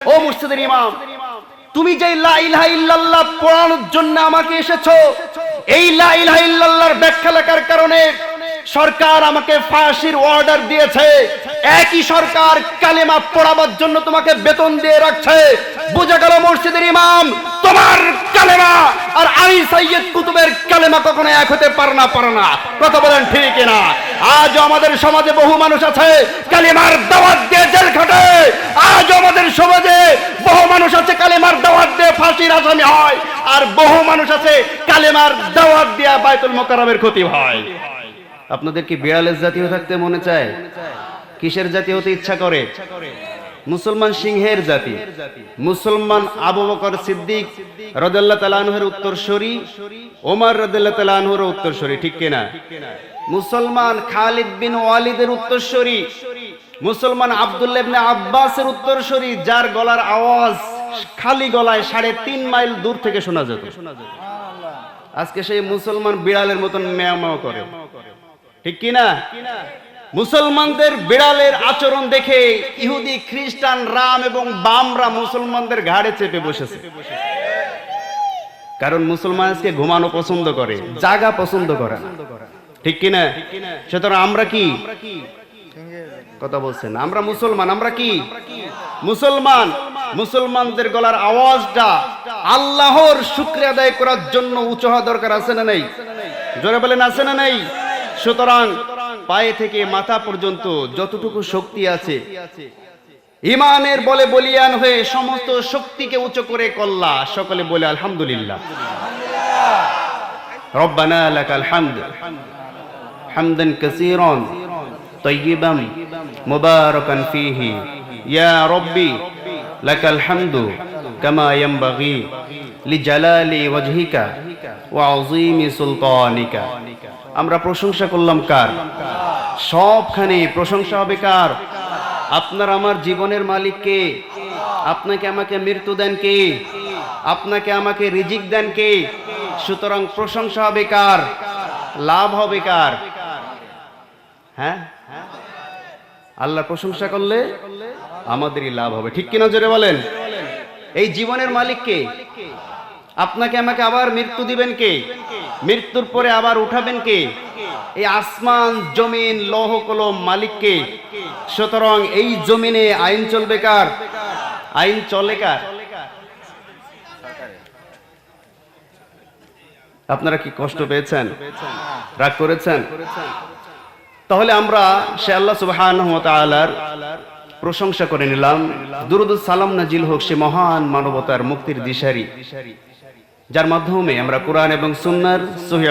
ও মুর্শিদের ইমাম, তুমি যে লা ইলাহা ইল্লাল্লাহ পড়ানোর জন্য আমাকে এসেছ, এই লা ইলাহা ইল্লাল্লাহর ব্যাখ্যা লেখার কারণে সরকার আমাকে ফাঁসির অর্ডার দিয়েছে। একই সরকার কালেমা পড়াবার জন্য তোমাকে বেতন দিয়ে রাখছে। বোঝা গেল মসজিদের ইমাম, তোমার কালেমা, আর আমি সৈয়দ কুতুবের কালেমা কখনো এক হতে পারে না পারে না। কথা বলেন ঠিক না আজ আমাদের সমাজে বহু মানুষ আছে, কালিমার দাওয়াত দিয়ে জেল খাটে। আজ আমাদের সমাজে বহু মানুষ আছে, কালিমার দাওয়াত দিয়ে ফাঁসির আসামি হয়। আর বহু মানুষ আছে, কালিমার দাওয়াত দিয়ে বাইতুল মোকারমের ক্ষতি হয়। আপনাদের কি বিড়ালের জাতীয় থাকতে মনে চায়? কিসের জাতীয় হতে ইচ্ছা করে? মুসলমান সিংহের জাতি। মুসলমান আবু বকর সিদ্দিক রদাল্লাহ তালানহের উত্তরসূরি, ওমর রদাল্লাহ তালানহর উত্তরসূরি, ঠিক কিনা মুসলমান খালিদ বিন ওয়ালিদের উত্তরসূরি, মুসলমান আব্দুল্লাহ ইবনে আব্বাসের উত্তরসূরি, যার গলার আওয়াজ খালি গলায় সাড়ে তিন মাইল দূর থেকে শোনা যেত। আজকে সেই মুসলমান বিড়ালের মতন ম্যাও করে। ঠিক কি না? মুসলমানদের বিড়ালের আচরণ দেখে ইহুদি, খ্রিস্টান, রাম এবং বামরা মুসলমানদের ঘাড়ে চেপে বসেছে। কারণ মুসলমান আজকে ঘুমানো পছন্দ করে, জাগা পছন্দ করে না। ঠিক কি না সুতরাং আমরা কি? কথা বলছেন, আমরা মুসলমান, আমরা কি? মুসলমান, মুসলমানদের গলার আওয়াজটা আল্লাহর শুক্রিয়া আদায় করার জন্য উঁচু হওয়া দরকার আছে না নেই? জোরে বলেন, আছে না নেই? সুতরাং পায়ে থেকে মাথা পর্যন্ত যতটুকু শক্তি আছে ইমানের বলে বলিয়ান হয়ে সমস্ত শক্তিকে উঁচু করে কল্লা সকলে বলে আলহামদুলিল্লাহ রব্বানা লাকাল হামদ হামদান কাসীরান طيبا مباركا فيه يا ربي لك الحمد كما ينبغي লিজালালি ওয়াজহিকা ওয়া আযীমি সুলতানিকা। আমরা প্রশংসা করলাম কার? সবখানে প্রশংসা হবে কার? আপনার আমার জীবনের মালিক কে? আপনাকে আমাকে মৃত্যু দেন কে? আপনাকে আমাকে রিজিক দেন কে? সুতরাং প্রশংসা হবে কার? লাভ হবে কার? হ্যাঁ? আল্লাহ প্রশংসা করলে আমাদেরই লাভ হবে। ঠিক কিনা জোরে বলেন? এই জীবনের মালিক কে? আপনাকে আমাকে আবার মৃত্যু দিবেন কে? মৃত্যুর পরে আবার উঠাবেন কে? এই আসমান, জমিন, লৌহ কলম মালিককে সুতরাং এই জমিনে আইন চলবে কার? আইন চলে কার? আপনারা কি কষ্ট পেয়েছেন? রাগ করেছেন? তাহলে আমরা সে আল্লাহ সুবহানাহু প্রশংসা করে নিলাম। দুরুদ সালাম নাজিল হোক সে মহান মানবতার মুক্তির দিশারি। যার মাধ্যমে আমরা কোরআন এবং সুন্নার সহি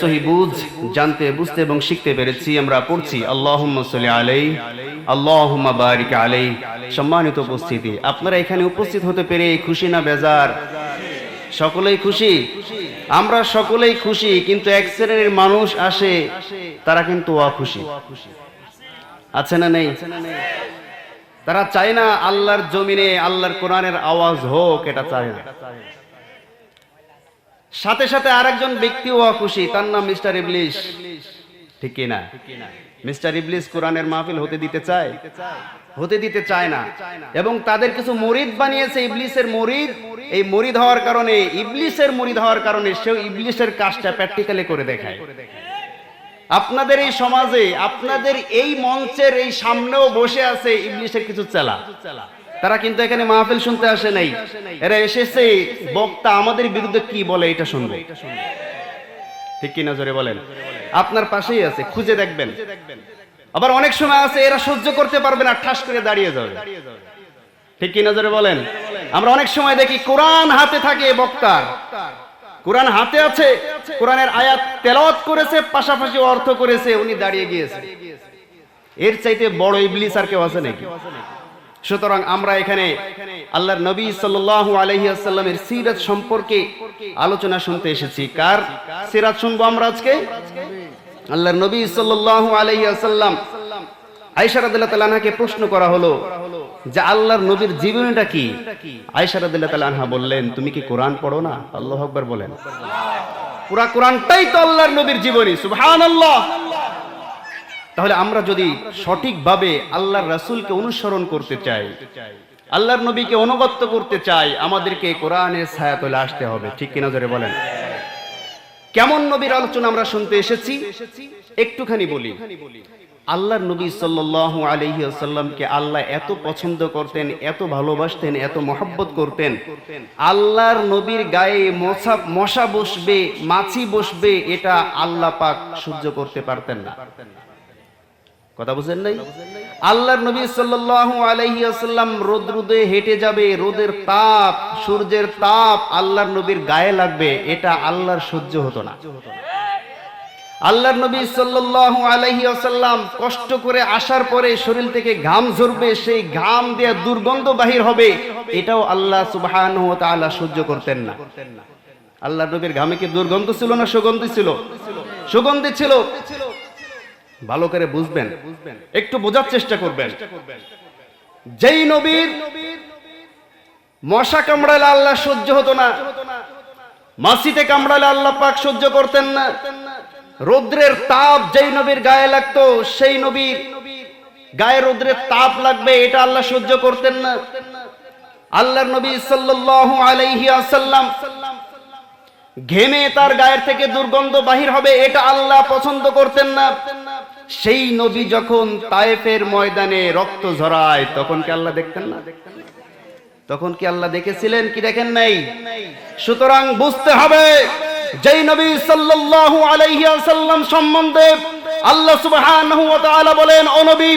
সহি বুঝ জানতে, বুঝতে এবং শিখতে পেরেছি, আমরা পড়ছি আল্লাহ আলাই আল্লাহুম্মা বারিক আলাই সম্মানিত উপস্থিতি, আপনারা এখানে উপস্থিত হতে পেরে খুশি না বেজার? সকলেই খুশি? আমরা সকলেই খুশি, কিন্তু এক শ্রেণির মানুষ আসে, তারা কিন্তু অখুশি। আছে না নেই? তারা চায় না আল্লাহর জমিনে, আল্লাহর কোরআনের আওয়াজ হোক, এটা চায় না। সাথে সাথে আরেকজন ব্যক্তিও অখুশি তার নাম মিস্টার ইবলিশ। ঠিক না মিস্টার ইবলিশ কোরআনের মাহফিল হতে দিতে চায়? হতে দিতে চায় না। এবং তাদের কিছু মরিদ বানিয়েছে ইবলিসের মরিদ। এই মরিদ হওয়ার কারণে ইবলিসের মরিদ হওয়ার কারণে সেও ইবলিসের কাজটা প্র্যাকটিক্যালি করে দেখায়। আপনাদের এই সমাজে, আপনাদের এই মঞ্চের এই সামনেও বসে আছে ইবলিসের কিছু চেলা। তারা কিন্তু এখানে মাহফিল শুনতে আসে নাই। এরা এসেছে, বক্তা আমাদের বিরুদ্ধে কি বলে এটা শুনবে। ঠিক কি নজরে বলেন? আপনার পাশেই আছে, খুঁজে দেখবেন। আবার অনেক সময় আছে, এরা সহ্য করতে পারবে না, ঠাস করে দাঁড়িয়ে যাবে। ঠিক কি নজরে বলেন? আমরা অনেক সময় দেখি কোরআন হাতে থাকে বক্তার। কোরআন হাতে আছে, কোরআনের আয়াত তেলাওয়াত করেছে, পাশাপাশি অর্থ করেছে, উনি দাঁড়িয়ে গিয়েছে। এর চাইতে বড় ইবলিস আর কেউ আছে নাকি? সুতরাং আমরা এখানে আল্লাহর নবী সাল্লাল্লাহু আলাইহি আসাল্লামের সিরাত সম্পর্কে আলোচনা শুনতে এসেছি। কার সিরাত শুনব আমরা আজকে? আল্লাহর নবী সাল্লাল্লাহু আলাইহি আসাল্লাম প্রশ্ন করা হলো যে আল্লাহর নবীর জীবনীটা কি? আনহা বললেন, তুমি কি কোরআন পড়ো না? আল্লাহু আকবার বলেন। পুরা কোরআনটাই তো আল্লাহর নবীর জীবনী, সুবহানাল্লাহ। তাহলে আমরা যদি সঠিকভাবে আল্লাহর রাসূলকে অনুসরণ করতে চাই, আল্লাহর নবীকে অনুগত্য করতে চাই, আমাদেরকে কোরআনের ছায়াতলে আসতে হবে। ঠিক কিনা জোরে বলেন? কেমন নবীর আলোচনা আমরা শুনতে এসেছি? একটুখানি বলি। আল্লাহর নবী সাল্লাল্লাহু আলাইহি ওয়াসাল্লামকে আল্লাহ এত পছন্দ করতেন, এত ভালোবাসতেন, এত মহব্বত করতেন। আল্লাহর নবীর গায়ে মশা মশা বসবে, মাছি বসবে, এটা আল্লাহ পাক সহ্য করতে পারতেন না। কথা বুঝেন নাই? আল্লাহর নবী সাল্লাল্লাহু আলাইহি ওয়াসাল্লাম রোদ রোদে হেঁটে যাবে, রোদের তাপ, সূর্যের তাপ আল্লাহর নবীর গায়ে লাগবে, এটা আল্লাহর সহ্য হতো না। আল্লাহর নবী সাল্লাল্লাহু আলাইহি ওয়াসাল্লাম কষ্ট করে আসার পরে শরীর থেকে ঘাম ঝরবে, সেই ঘাম দিয়ে দুর্গন্ধ বাহির হবে, এটাও আল্লাহ সুবহানাহু ওয়া তাআলা সহ্য করতেন না। আল্লাহর নবীর ঘামে কি দুর্গন্ধ ছিল না সুগন্ধি ছিল? সুগন্ধি ছিল। ভালো করে বুঝবেন। একটু বোঝার চেষ্টা করবেন। যেই নবীর মশা কামড়ালে আল্লাহ সহ্য হতো না। মাসিতে কামড়ালে আল্লাহ পাক সহ্য করতেন না। রৌদ্রের তাপ যেই নবীর গায়ে লাগতো সেই নবীর গায়ে রৌদ্রের তাপ লাগবে এটা আল্লাহ সহ্য করতেন না। আল্লাহর নবী সাল্লাল্লাহু আলাইহি আসাল্লাম ঘেমে তার গায়ের থেকে দুর্গন্ধ বাহির হবে এটা আল্লাহ পছন্দ করতেন না। সেই নবী যখন তায়েফের ময়দানে রক্ত ঝরায়, তখন কি আল্লাহ দেখতেন না? তখন কি আল্লাহ দেখেছিলেন? কি দেখেন নাই? সুতরাং বুঝতে হবে, যেই নবী সাল্লাল্লাহু আলাইহি ওয়াসাল্লাম সম্বন্ধে আল্লাহ সুবহানাহু ওয়া তাআলা বলেন, ও নবী,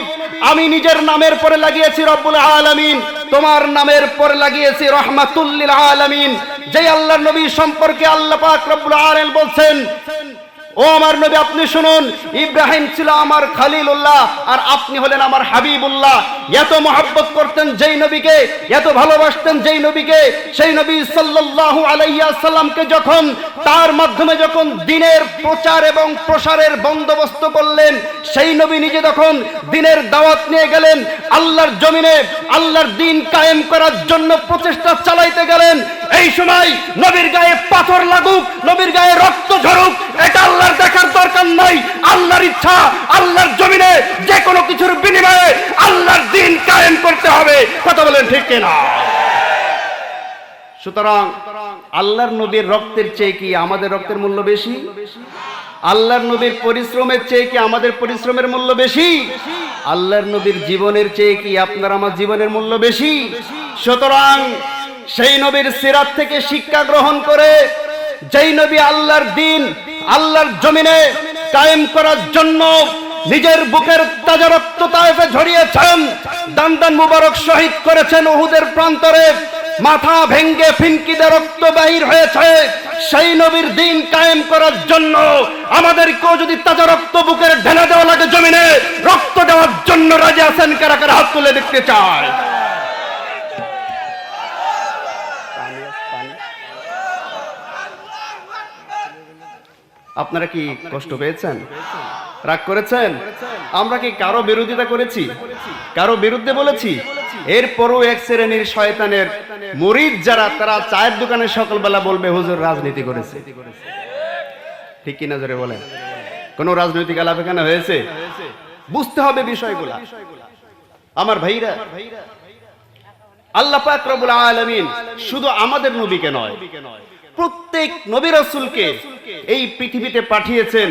আমি নিজের নামের পরে লাগিয়েছি রব্বুল আলামিন। তোমার নামের পরে লাগিয়েছি রহমাতুল লিল আলামিন। যেই আল্লাহর নবী সম্পর্কে আল্লাহ পাক রব্বুল আলামিন বলছেন ও আমার নবী, আপনি শুনুন, ইব্রাহিম ছিল আমার খালিলুল্লাহ, আর আপনি হলেন আমার হাবিবুল্লাহ। এত মহাব্বত করতেন যেই নবীকে, এত ভালোবাসতেন যেই নবীকে, সেই নবী সাল্লাল্লাহু আলাইহি সাল্লামকে যখন তার মাধ্যমে যখন দিনের প্রচার এবং প্রসারের বন্দোবস্ত করলেন, সেই নবী নিজে তখন দিনের দাওয়াত নিয়ে গেলেন, আল্লাহর জমিনে, আল্লাহর দিন কায়েম করার জন্য প্রচেষ্টা চালাইতে গেলেন এই সময় নবীর গায়ে পাথর লাগুক, নবীর গায়ে রক্ত ঝরুক, এটা আল্লাহর দেখার দরকার নাই। আল্লাহর ইচ্ছা, আল্লাহর জমিনে যে কোনো কিছুর বিনিময়ে আল্লাহর দিন কায়েম করতে হবে। কথা বলেন ঠিক কিনা? সুতরাং আল্লাহর নবীর রক্তের চেয়ে কি আমাদের রক্তের মূল্য বেশি? আল্লাহর নবীর পরিশ্রমের চেয়ে কি আমাদের পরিশ্রমের মূল্য বেশি? আল্লাহর নবীর জীবনের চেয়ে কি আপনার আমার জীবনের মূল্য বেশি? সুতরাং সেই নবীর সিরাত থেকে শিক্ষা গ্রহণ করে, যেই নবী আল্লাহর দিন, আল্লাহর জমিনে কায়েম করার জন্য নিজের বুকের তাজা রক্ত তায়েফে ঝরিয়েছেন দান দান মুবারক শহীদ করেছেন ওহুদের প্রান্তরে, মাথা ভেঙ্গে ফিনকিতে রক্ত বাহির হয়েছে, সেই নবীর দিন কায়েম করার জন্য আমাদেরকেও যদি তাজা রক্ত বুকের ঢেলে দেওয়া লাগে জমিনে, রক্ত দেওয়ার জন্য রাজি আছেন কারা কারা? হাত তুলে দেখতে চায় আপনারা কি কষ্ট পেয়েছেন? রাগ করেছেন? আমরা কি কারও বিরোধিতা করেছি? কারও বিরুদ্ধে বলেছি? এরপরও এক শ্রেণির শয়তানের মরিদ যারা, তারা চায়ের দোকানে সকালবেলা বলবে, হুজুর, রাজনীতি করেছে। ঠিক কিনা জোরে বলেন? কোন রাজনৈতিক আলাপ এখানে হয়েছে? বুঝতে হবে বিষয়গুলা। আমার ভাইরা, আল্লাহ পাক রব্বুল আলামিন শুধু আমাদের নবীকে নয় প্রত্যেক নবী রাসূলকে এই পৃথিবীতে পাঠিয়েছেন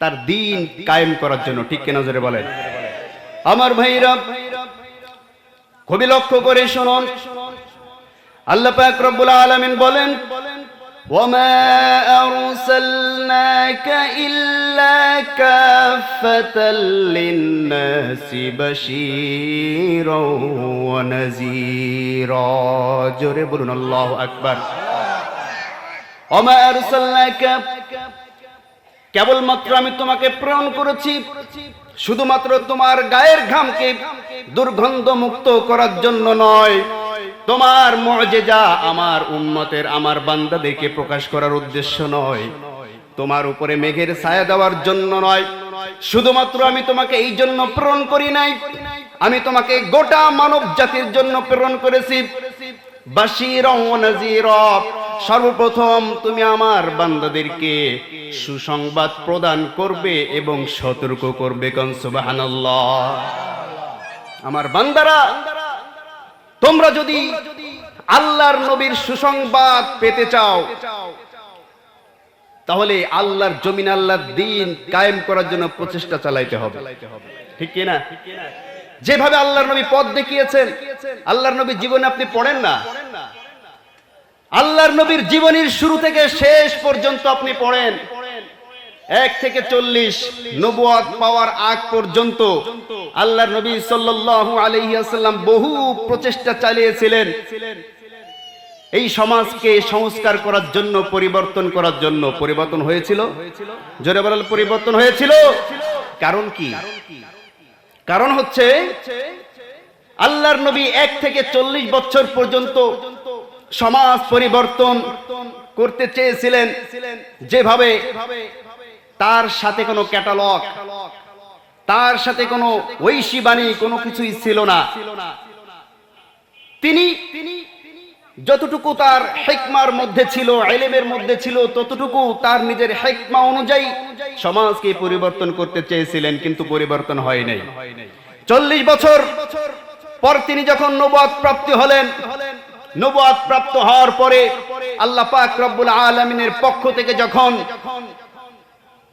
তার দিন কায়েম করার জন্য ঠিক কিনা জোরে বলেন আমার ভাইরা খুবই লক্ষ্য করে শুনুন আল্লাহ পাক রব্বুল আলামিন বলেন وما أرسلناك إلا كافة للناس بشيرا ونذيرا জোরে বলুন আল্লাহু আকবার وما أرسلناك কেবলমাত্র আমি তোমাকে প্রেরণ করেছি, শুধুমাত্র তোমার গায়ের ঘামকে দুর্গন্ধ মুক্ত করার জন্য নয়, তোমার মজেজা আমার উন্মতের আমার বান্দাদেরকে প্রকাশ করার উদ্দেশ্য নয়, তোমার উপরে মেঘের ছায়া দেওয়ার জন্য নয়, শুধুমাত্র আমি তোমাকে এই জন্য প্রেরণ করি নাই, আমি তোমাকে গোটা মানব জাতির জন্য প্রেরণ করেছি। বাসির সর্বপ্রথম তুমি আমার বান্দাদেরকে সুসংবাদ প্রদান করবে এবং সতর্ক করবে আমার বান্দারা, তোমরা যদি আল্লাহর নবীর সুসংবাদ পেতে চাও, তাহলে আল্লাহর জমিন, আল্লাহর দিন কায়েম করার জন্য প্রচেষ্টা চালাইতে হবে। ঠিক কি না? যেভাবে আল্লাহর নবী পথ দেখিয়েছেন, আল্লাহর নবী জীবনে আপনি পড়েন না আল্লাহর নবীর জীবনীর শুরু থেকে শেষ পর্যন্ত আপনি পড়েন। এক থেকে চল্লিশ নবুয়াত পাওয়ার আগ পর্যন্ত আল্লাহর নবী সাল্লাল্লাহু আলাইহি বহু প্রচেষ্টা চালিয়েছিলেন। এই সমাজকে সংস্কার করার জন্য, পরিবর্তন করার জন্য পরিবর্তন হয়েছিল? জোরে বলাল পরিবর্তন হয়েছিল? কারণ কি? কারণ হচ্ছে, আল্লাহর নবী এক থেকে চল্লিশ বছর পর্যন্ত সমাজ পরিবর্তন করতে চেয়েছিলেন যেভাবে তার সাথে কোনো ক্যাটালগ, তার সাথে কোনো ঐশী বাণী কোনো কিছুই ছিল না। তিনি যতটুকু তার হেকমার মধ্যে ছিল, এলেমের মধ্যে ছিল, ততটুকু তার নিজের হেকমা অনুযায়ী সমাজকে পরিবর্তন করতে চেয়েছিলেন, কিন্তু পরিবর্তন হয় নাই। চল্লিশ বছর পর তিনি যখন নবাদ প্রাপ্তি হলেন নবাদ প্রাপ্ত হওয়ার পরে আল্লাহ পাক রব্বুল আলমিনের পক্ষ থেকে যখন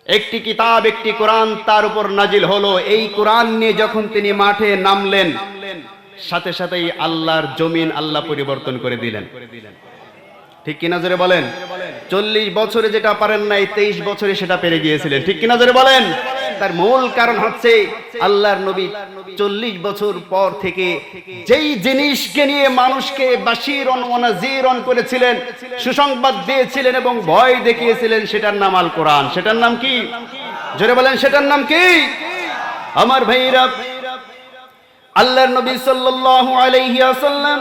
একটি কিতাব, একটি কোরআন তার উপর নাজিল হলো, এই কোরআন নিয়ে যখন তিনি মাঠে নামলেন, সাথে সাথেই আল্লাহর জমিন আল্লাহ পরিবর্তন করে দিলেন। ঠিক কিনা জোরে বলেন? চল্লিশ বছরে যেটা পারেন নাই, তেইশ বছরে সেটা পেরে গিয়েছিলেন। ঠিক কিনা জোরে বলেন? তার মূল কারণ হচ্ছে আল্লাহর নবী চল্লিশ বছর পর থেকে যেই জিনিসকে নিয়ে মানুষকে বাসির অনাজিরন করেছিলেন, সুসংবাদ দিয়েছিলেন এবং ভয় দেখিয়েছিলেন, সেটার নাম আল কোরআন। সেটার নাম কি? জোরে বলেন, সেটার নাম কি? আমার ভাইরা, আল্লাহর নবী সাল্লাল্লাহু আলাইহি ওয়াসাল্লাম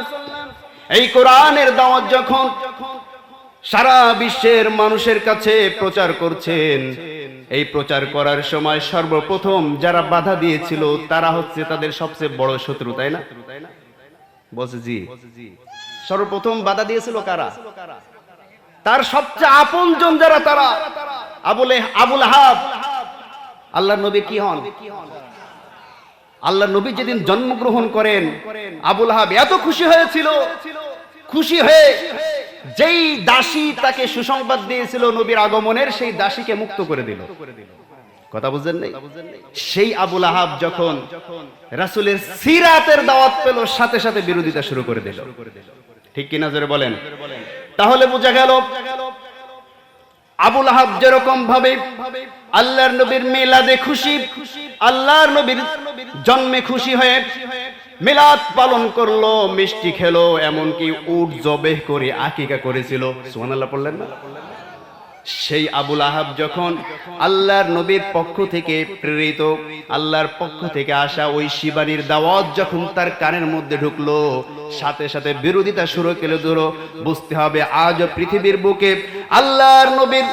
এই কোরআনের দাওয়াত যখন সারা বিশ্বের মানুষের কাছে প্রচার করছেন এই প্রচার করার সময় সর্বপ্রথম যারা বাধা দিয়েছিল, তারা হচ্ছে তাদের সবচেয়ে বড় শত্রু, তাই না? বলছে জি। সর্বপ্রথম বাধা দিয়েছিল কারা? তার সবচেয়ে আপনজন যারা তারা, আবুল আবুল হাব আল্লাহ নবী কি হন? আল্লাহ নবী যেদিন জন্মগ্রহণ করেন, আবুল হাব এত খুশি হয়েছিল, খুশি হয়ে যেই দাসী তাকে সুসংবাদ দিয়েছিল নবীর আগমনের, সেই দাসীকে মুক্ত করে দিল। কথা বুঝলেন নাই? সেই আবুল আহাব যখন রাসুলের সিরাতের দাওয়াত পেল, সাথে সাথে বিরোধিতা শুরু করে দিল। ঠিক কিনা জোরে বলেন? তাহলে বোঝা গেল, আবুল আহাব যেরকম ভাবে আল্লাহর নবীর মিলাদে খুশি, আল্লাহর নবীর জন্মে খুশি হয়ে মিলাদ পালন করল, মিষ্টি খেলো, এমনকি উট জবেহ করে আকিকা করেছিল। সুবহানাল্লাহ পড়লেন না? সেই আবুল আহাব যখন আল্লাহর নবীর পক্ষ থেকে প্রেরিত, আল্লাহর পক্ষ থেকে আসা ওই শিবানীর দাওয়াত যখন তার কানের মধ্যে ঢুকলো, সাথে সাথে বিরোধিতা শুরু করে ধরো বুঝতে হবে আজ পৃথিবীর বুকে আল্লাহর নবীর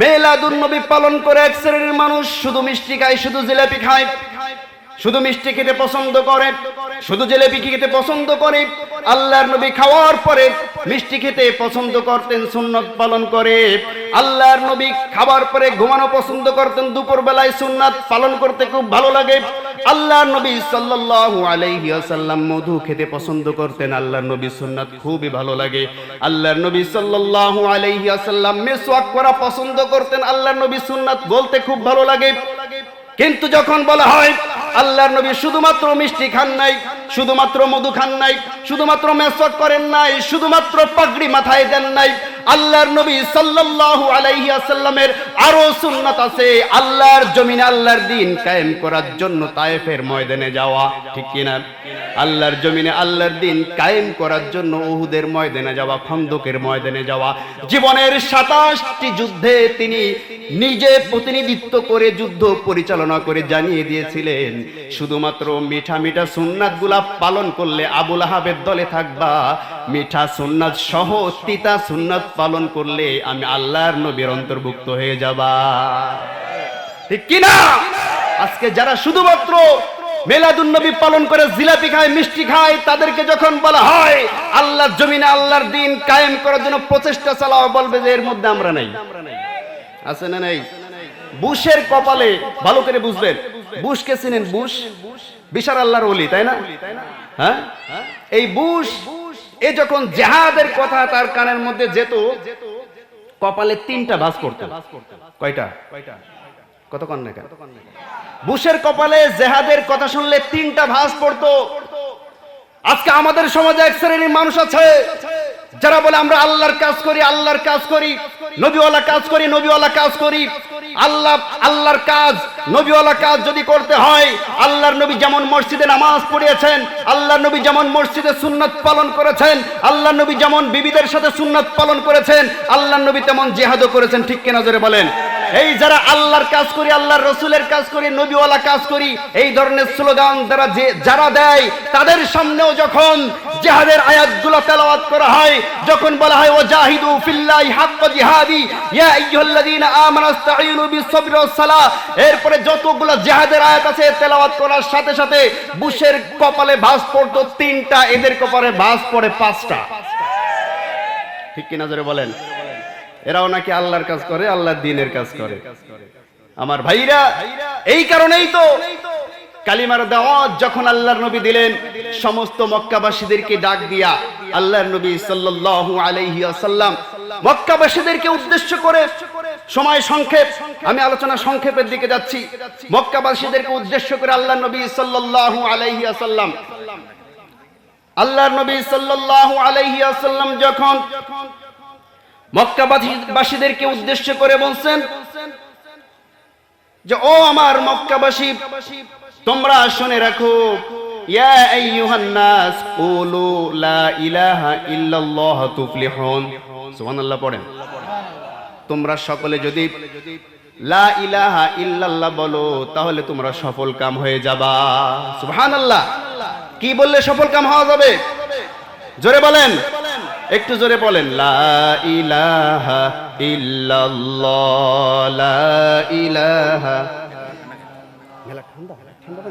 মেলাদুন নবী পালন করে এক শ্রেণির মানুষ, শুধু মিষ্টি খায়, শুধু জিলাপি খায়। শুধু মিষ্টি খেতে পছন্দ করে, শুধু জিলেপি খেতে পছন্দ করে, আল্লাহর নবী খাওয়ার পরে মিষ্টি খেতে পছন্দ করতেন, সুন্নত পালন করে। আল্লাহর নবী খাবার পরে ঘুমানো পছন্দ করতেন দুপুর বেলায় সুন্নাত পালন করতে খুব ভালো লাগে। আল্লাহর নবী সাল্লাল্লাহু আলাইহি ওয়াসাল্লাম মধু খেতে পছন্দ করতেন, আল্লাহর নবী সুন্নাত খুবই ভালো লাগে। আল্লাহর নবী সাল্লাল্লাহু আলাইহি ওয়াসাল্লাম মিসওয়াক করা পছন্দ করতেন, আল্লাহর নবী সুন্নাত বলতে খুব ভালো লাগে। কিন্তু যখন বলা হয়, আল্লাহর নবী শুধুমাত্র মিষ্টি খান নাই, শুধুমাত্র মধু খান নাই, শুধুমাত্র মেসক করেন নাই, শুধুমাত্র পাগড়ি মাথায় দেন নাই, আল্লাহর নবী সাল্লাল্লাহু আলাইহি আসাল্লামের আরও সুন্নাত আছে, আল্লাহর জমিনে আল্লাহর দিন কায়েম করার জন্য তায়েফের ময়দানে যাওয়া, ঠিক কিনা? আল্লাহর জমিনে আল্লাহর দিন কায়েম করার জন্য উহুদের ময়দানে যাওয়া, খন্দকের ময়দানে যাওয়া। জীবনের সাতাশটি যুদ্ধে তিনি নিজে প্রতিনিধিত্ব করে যুদ্ধ পরিচালনা করে জানিয়ে দিয়েছিলেন, শুধুমাত্র মিঠা মিঠা সুন্নাতগুলা পালন করলে আবুল আহাবের দলে থাকবা, মিঠা সুন্নাত সহ তিতা সুন্নাত পালন করলে আমি আল্লাহর নবীর অন্তর্ভুক্ত হয়ে যাবা। ঠিক কিনা? আজকে যারা শুধুমাত্র পালন করে জিলাপি খায়, মিষ্টি খায়, তাদেরকে যখন বলা হয়, আল্লাহর জমিনে আল্লাহর দিন কায়েম করার জন্য প্রচেষ্টা চালাও, বলবে যে এর মধ্যে আমরা নাই। আছে না নাই? বুশের কপালে, ভালো করে বুঝবেন, বুশকে চিনেন বুশ? বিশার আল্লাহর ওলি, তাই না? হ্যাঁ? এই বুশ, এ যখন জেহাদের কথা তার কানের মধ্যে যেত কপালে তিনটা ভাঁজ পড়তো। কয়টা? কত কন না কেন? বুশের কপালে জেহাদের কথা শুনলে তিনটা ভাঁজ পড়তো। আজকে আমাদের সমাজে এক শ্রেণির মানুষ আছে। যারা বলে আমরা আল্লাহর কাজ করি, আল্লাহর কাজ করি, নবীওয়ালা কাজ করি, নবীওয়ালা কাজ করি, আল্লাহ, আল্লাহর কাজ, নবীওয়ালা কাজ যদি করতে হয়, আল্লাহর নবী যেমন মসজিদে নামাজ পড়িয়েছেন, আল্লাহর নবী যেমন মসজিদে সুন্নত পালন করেছেন, আল্লাহর নবী যেমন বিবিদের সাথে সুন্নত পালন করেছেন, আল্লাহর নবী তেমন জেহাদও করেছেন, ঠিক কিনা জোরে বলেন? এই যারা আল্লাহর কাজ করি, আল্লাহর রসুলের কাজ করি, নবীওয়ালা কাজ করি, এই ধরনের স্লোগান যারা যারা দেয়, তাদের সামনেও যখন জিহাদের আয়াতগুলো তেলাওয়াত করা হয়, যখন বলা হয়, ওয়াজাহিদু ফিল্লাহি হাক্কা জিহাদি, ইয়া আইয়ুহাল্লাযীনা আমানু ইসতাঈনু বিস-সাবরি ওয়াস-সালাহ এরপরে যতগুলো জিহাদের আয়াত আছে, তেলাওয়াত করার সাথে সাথে বুশের কপালে ভাঁজ পড়তো তিনটা, এদের কপালে ভাঁজ পড়ে পাঁচটা। ঠিক কি নজরে বলেন? এরাও নাকি আল্লাহর কাজ করে, আল্লাহর দিনের কাজ করে। আমার ভাইরা, এই কারণেই তো কালিমার দাওয়াত যখন আল্লাহর নবী দিলেন, সমস্ত মক্কাবাসীদেরকে ডাক দিয়া আল্লাহর নবী সাল্লাল্লাহু আলাইহি ওয়াসাল্লাম মক্কাবাসীদেরকে উদ্দেশ্য করে সময় সংক্ষেপ, আমি আলোচনা সংক্ষেপের দিকে যাচ্ছি। মক্কাবাসীদেরকে উদ্দেশ্য করে আল্লাহর নবী সাল্লাল্লাহু আলাইহি ওয়াসাল্লাম আল্লাহর নবী সাল্লাল্লাহু আলাইহি ওয়াসাল্লাম যখন মক্কাবাসীদেরকে উদ্দেশ্য করে বলছেন যে, ও আমার মক্কাবাসী তোমরা শুনে রাখো লা ইলাহা তোমরা সকলে যদি লা ইলাহা বলো, তাহলে তোমরা সফল কাম হয়ে যাবা। সুবহানাল্লাহ। কি বললে সফল কাম হওয়া যাবে? জোরে বলেন। একটু জোরে বলেন। লা ইলাহা ইল্লাল্লাহ, লা ইলাহা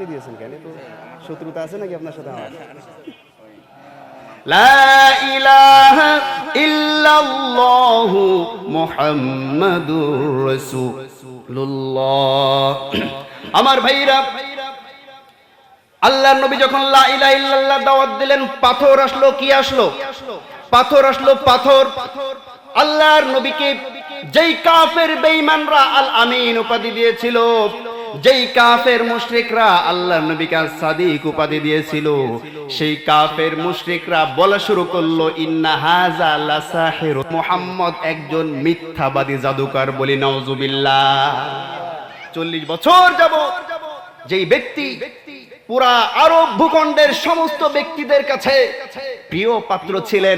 পানি দিয়েছেন কেন? তো শত্রুতা আছে নাকি আপনার সাথে আমার? আমার ভাইরা, আল্লাহর নবী যখন দাওয়াত দিলেন, পাথর আসলো, কি আসলো? পাথর আসলো, পাথর। আল্লাহর নবীকে যেই কাফের বেঈমানরা আল আমিন উপাধি দিয়েছিল যেই কাফের মুশরিকরা আল্লাহর নবীকে সাদিক উপাধি দিয়েছিল, সেই কাফের মুশরিকরা বলা শুরু করল, ইন্না হাযা লাসাহির মুহাম্মদ একজন মিথ্যাবাদী জাদুকর বলি, নাউজুবিল্লাহ চল্লিশ বছর যাব যেই ব্যক্তি পুরা আরব ভূখণ্ডের সমস্ত ব্যক্তিদের কাছে প্রিয় পাত্র ছিলেন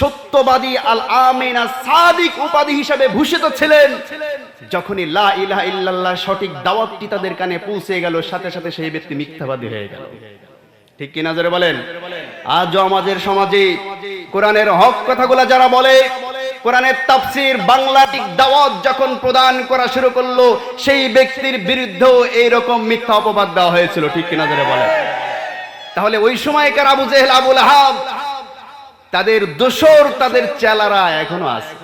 সত্যবাদী আল আমিনা সাদিক উপাধি হিসেবে ভূষিত ছিলেন। যখনই লা ইলাহা ইল্লাল্লাহ সঠিক দাওয়াতটি তাদের কানে পৌঁছে গেল, সাথে সাথে সেই ব্যক্তি মিথ্যাবাদী হয়ে গেল। ঠিক কি নজরে বলেন? আজও আমাদের সমাজে কোরআনের হক কথাগুলা যারা বলে, কোরআনের তাফসির বাংলাটিক দাওয়াত যখন প্রদান করা শুরু করল, সেই ব্যক্তির বিরুদ্ধেও এইরকম মিথ্যা অপবাদ দেওয়া হয়েছিল, ঠিক কিনা ধরে বলেন? তাহলে ওই সময়কার আবু জেহেল, আবুল আহাব তাদের দোসর তাদের চেলারা এখনও আছে।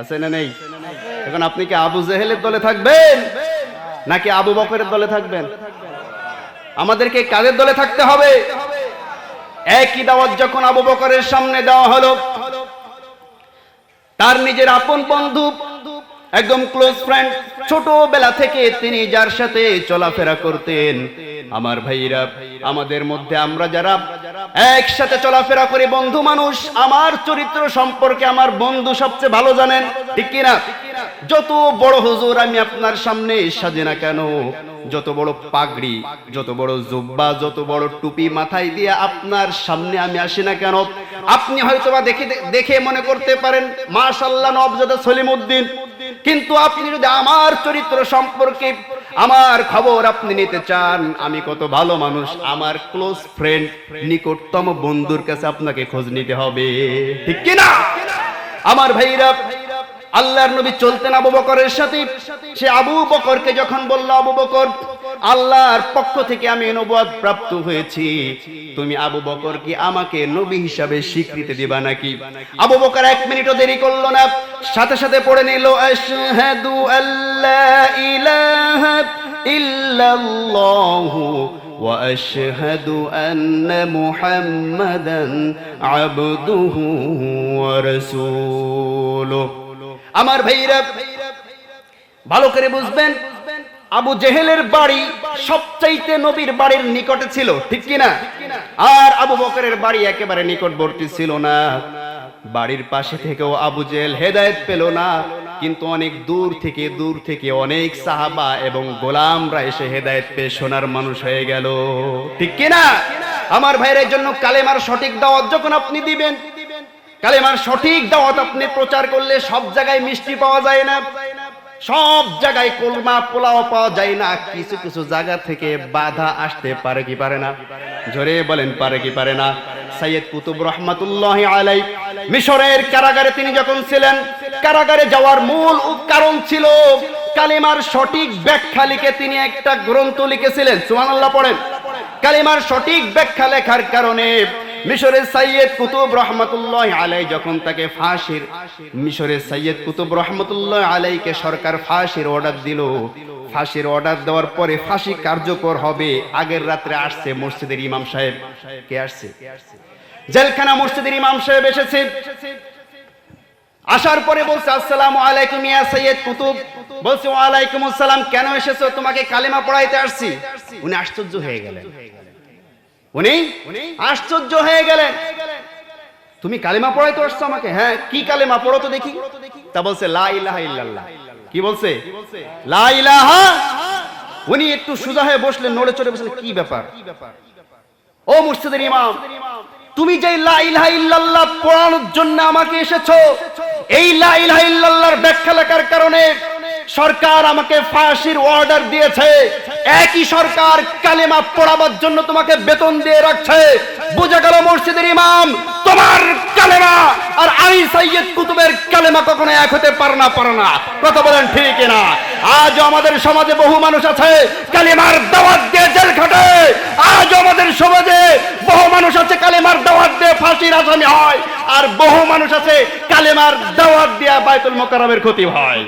আছে না নেই? এখন আপনি কি আবু জেহেলের দলে থাকবেন? নাকি আবু বকরের দলে থাকবেন? আমাদেরকে কাদের দলে থাকতে হবে? একই দাওয়াত যখন আবু বকরের সামনে দেওয়া হলো, তার নিজের আপন বন্ধু, একদম ক্লোজ ফ্রেন্ড ছোটবেলা থেকে তিনি যার সাথে চলাফেরা করতেন। আমার ভাইরা, আমাদের মধ্যে আমরা যারা একসাথে চলাফেরা করি, বন্ধু মানুষ, আমার চরিত্র সম্পর্কে আমার বন্ধু সবচেয়ে ভালো জানেন, ঠিক কিনা? যত বড় হুজুর আমি আপনার সামনে সাজে না কেন? যত বড় পাগড়ি, যত বড় জুব্বা, যত বড় টুপি মাথায় দিয়ে আপনার সামনে আমি আসি না কেন? আপনি হয়তো বা দেখে দেখে মনে করতে পারেন মাশাল্লাহ নবজাদা সলিমউদ্দিন কিন্তু আপনি যদি আমার চরিত্র সম্পর্কে আমার খবর আপনি নিতে চান, আমি কত ভালো মানুষ, আমার ক্লোজ ফ্রেন্ড নিকটতম বন্ধুর কাছে আপনাকে খোঁজ নিতে হবে। ঠিক কিনা? আমার ভাইরা, আল্লাহর নবী চলতেন আবু বকরের সাথে। সে আবু বকরকে যখন বলল, আবু বকর আল্লাহর পক্ষ থেকে আমি নবুয়ত প্রাপ্ত হয়েছি তুমি আবু বকর কি আমাকে নবী হিসাবে স্বীকৃতি দিবা নাকি আবু বকর এক মিনিটও দেরি করলো না সাথে সাথে পড়ে নিল আশহাদু আল্লা ইলাহা ইল্লাল্লাহু واشهد ان محمدا عبده ورسوله আমার ভাইরা ভালো করে বুঝবেন আবু জেহেলের বাড়ি সবচাইতে নবীর বাড়ির নিকটে ছিল, ঠিক কি না আর আবু বকরের বাড়ি একেবারে নিকটবর্তী ছিল না। বাড়ির পাশে থেকেও আবু জেহেল হেদায়েত পেল না, কিন্তু অনেক দূর থেকে দূর থেকে অনেক সাহাবা এবং গোলামরা এসে হেদায়েত পেয়ে সোনার মানুষ হয়ে গেল। ঠিক কি না আমার ভাইয়ের জন্য কালেমার সঠিক দাওয়াত যখন আপনি দিবেন, কালেমার সঠিক দাওয়াত আপনি প্রচার করলে সব জায়গায় মিষ্টি পাওয়া যায় না। সব জায়গায় কোলমা পোলাও পাওয়া যায় না। কিছু কিছু জায়গা থেকে বাধা আসতে পারে কি পারে না? জোরে বলেন, পারে কি পারে না? সৈয়দ কুতুব রহমাতুল্লাহ আলাই মিশরের কারাগারে তিনি যখন ছিলেন, কারাগারে যাওয়ার মূল কারণ ছিল কালিমার সঠিক ব্যাখ্যা লিখে তিনি একটা গ্রন্থ লিখেছিলেন। সুবহানাল্লাহ পড়েন। কালিমার সঠিক ব্যাখ্যা লেখার কারণে মিশরের সৈয়দ কুতুব রহমতুল্লাহ আলাই যখন তাকে ফাঁসির, মিশরের সৈয়দ কুতুব রহমতুল্লাহ আলাইকে সরকার ফাঁসির অর্ডার দিল। ফাঁসির অর্ডার দেওয়ার পরে ফাঁসি কার্যকর হবে। আগের রাত্রে আসছে মসজিদের ইমাম সাহেব। কে আসছে? জেলখানা মসজিদের ইমাম সাহেব এসেছে। আসার পরে বলছে, আসসালামু আলাইকুম ইয়া সৈয়দ কুতুব। বলছে ওয়া আলাইকুম আসসালাম। কেন এসেছ? তোমাকে কালেমা পড়াইতে আসছি। উনি আশ্চর্য হয়ে গেলেন। উনি আশ্চর্য হয়ে গেলেন। তুমি কালেমা পড়াইতে আসছো আমাকে? হ্যাঁ কি কালেমা? পড়ো তো দেখি। তা বলছে, লা কি বলছে? উনি একটু সুজা হয়ে বসলেন, নড়ে চড়ে বসলেন, কি ব্যাপার? ও মুর্শিদের ইমাম, তুমি যে পড়ানোর জন্য আমাকে এসেছ, এই লা ব্যাখ্যা লেখার কারণে সরকার আমাকে ফাঁসির অর্ডার দিয়েছে। একই সরকার কালেমা পড়াবার জন্য তোমাকে বেতন দিয়ে রাখছে। বুঝে গেল মসজিদের ইমাম, তোমার কালেমা। আর আমি সৈয়দ কুতুবের কালেমা কখনো এক হতে পারে না পারে না। কথা বলেন ঠিক না আজও আমাদের সমাজে বহু মানুষ আছে, কালেমার দাওয়াত দিয়ে জেল খাটে। আজও আমাদের সমাজে বহু মানুষ আছে, কালেমার দাওয়াত দিয়ে ফাঁসির আসামি হয়। আর বহু মানুষ আছে, কালেমার দাওয়াত দিয়ে বাইতুল মোকাররমের ক্ষতি হয়।